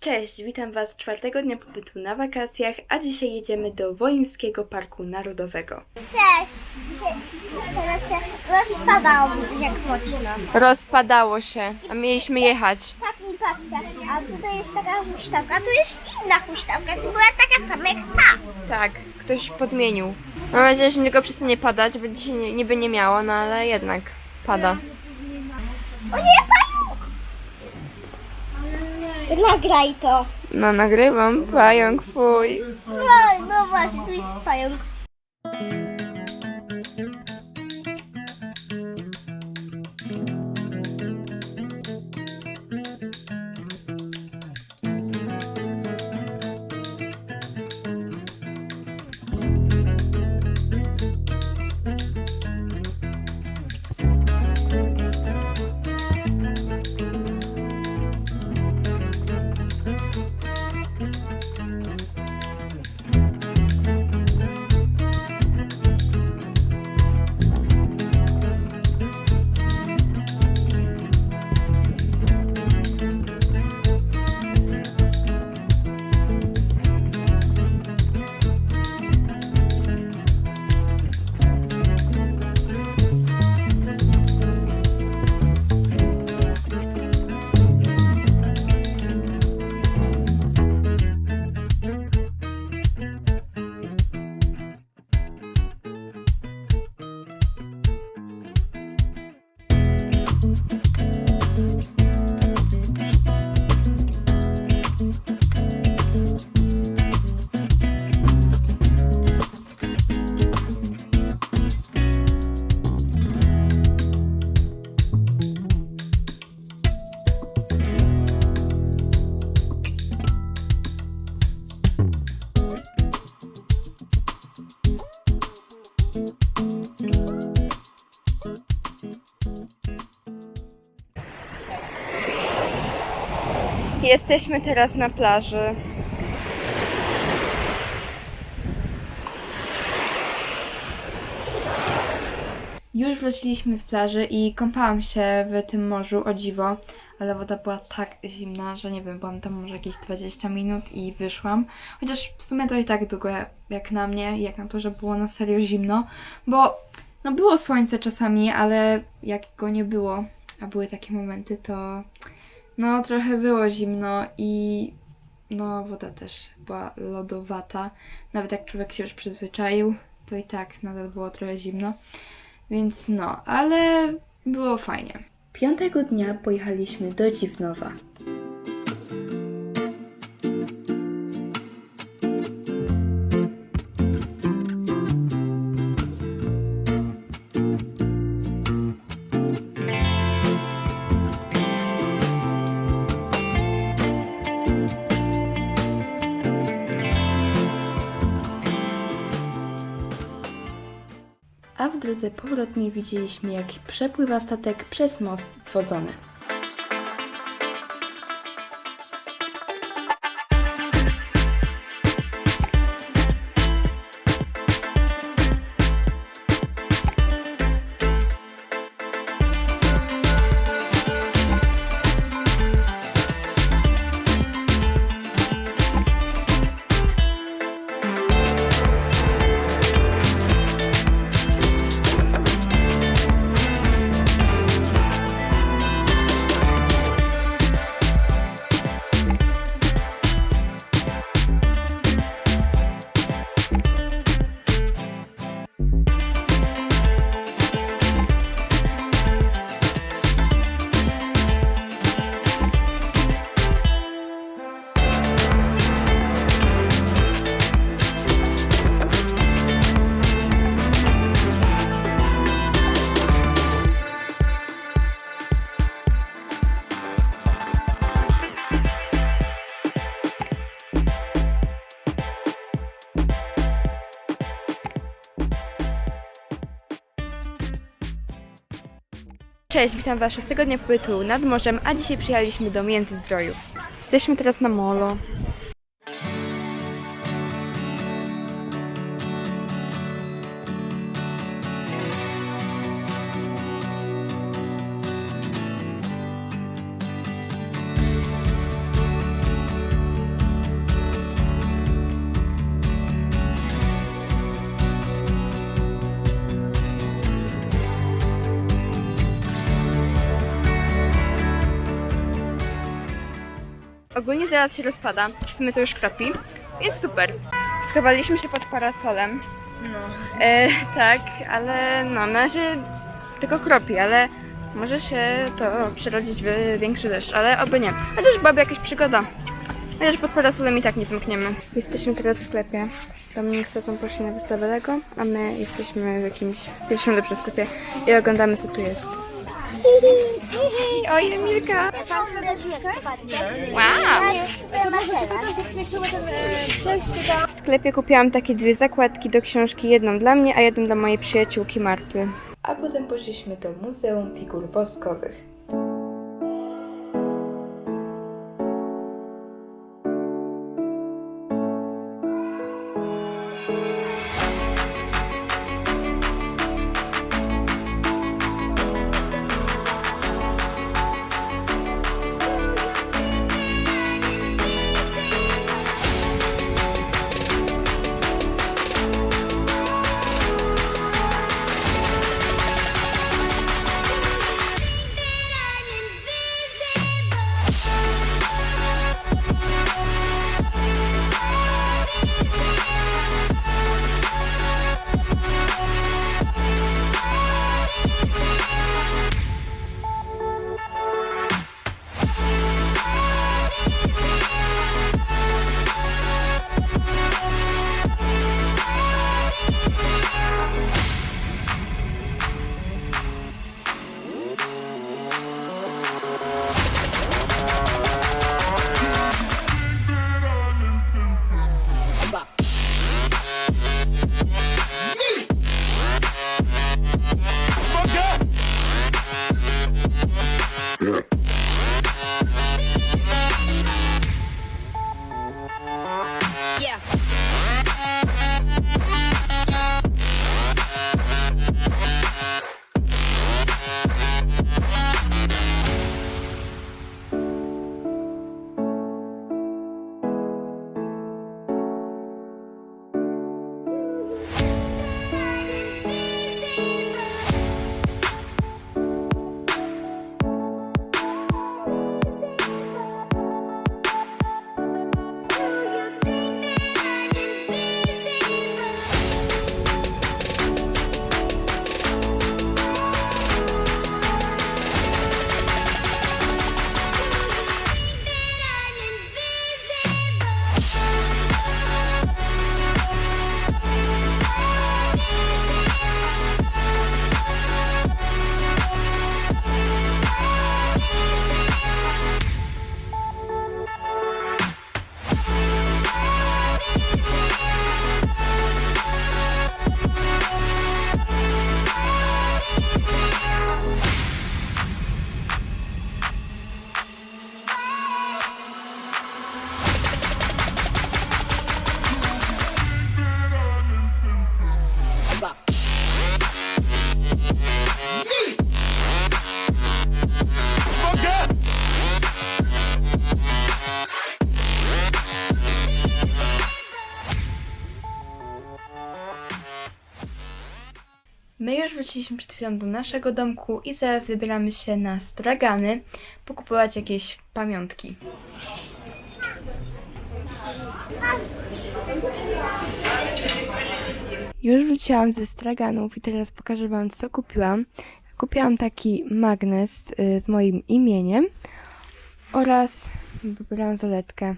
Cześć, witam Was czwartego dnia pobytu na wakacjach, a dzisiaj jedziemy do Wolińskiego Parku Narodowego. Cześć! Dzisiaj, teraz się rozpadało jak mocno. Rozpadało się, a mieliśmy jechać. Tak mi patrzę, a tutaj jest taka huśtawka, a tu jest inna huśtawka, to była taka sama jak ta. Tak, ktoś podmienił. Mam nadzieję, że niego przestanie padać, bo dzisiaj nie- niby nie miało, no ale jednak pada. O nie, pająk! Nagraj to. No nagrywam, pająk fuj. No, no właśnie, tu jest pająk. Jesteśmy teraz na plaży. Już wróciliśmy z plaży i kąpałam się w tym morzu, o dziwo, ale woda była tak zimna, że nie wiem, byłam tam może jakieś 20 minut i wyszłam. Chociaż w sumie to i tak długo jak na mnie, jak na to, że było na serio zimno, bo no było słońce czasami, ale jak go nie było, a były takie momenty, to no trochę było zimno i no woda też była lodowata. Nawet jak człowiek się już przyzwyczaił, to i tak nadal było trochę zimno. Więc no, ale było fajnie. Piątego dnia pojechaliśmy do Dziwnowa. A w drodze powrotnej widzieliśmy, jak przepływa statek przez most zwodzony. Cześć, witam Was szóstego dnia pobytu nad morzem, a dzisiaj przyjechaliśmy do Międzyzdrojów. Jesteśmy teraz na molo. Ogólnie zaraz się rozpada, w sumie to już kropi, więc super. Schowaliśmy się pod parasolem. No. E, tak, ale no, na razie tylko kropi, ale może się to przerodzić w większy deszcz, ale oby nie. Chociaż byłaby jakaś przygoda. Chociaż pod parasolem i tak nie zamkniemy. Jesteśmy teraz w sklepie. Dominik z tatą poszli na wystawę Lego, a my jesteśmy w jakimś pierwszym lepszym sklepie i oglądamy co tu jest. Oj, Emilka! Wow! W sklepie kupiłam takie dwie zakładki do książki, jedną dla mnie, a jedną dla mojej przyjaciółki Marty. A potem poszliśmy do Muzeum Figur Woskowych. My już wróciliśmy przed chwilą do naszego domku i zaraz wybieramy się na stragany, pokupować jakieś pamiątki. Już wróciłam ze straganów i teraz pokażę Wam, co kupiłam. Kupiłam taki magnes y, z moim imieniem oraz bransoletkę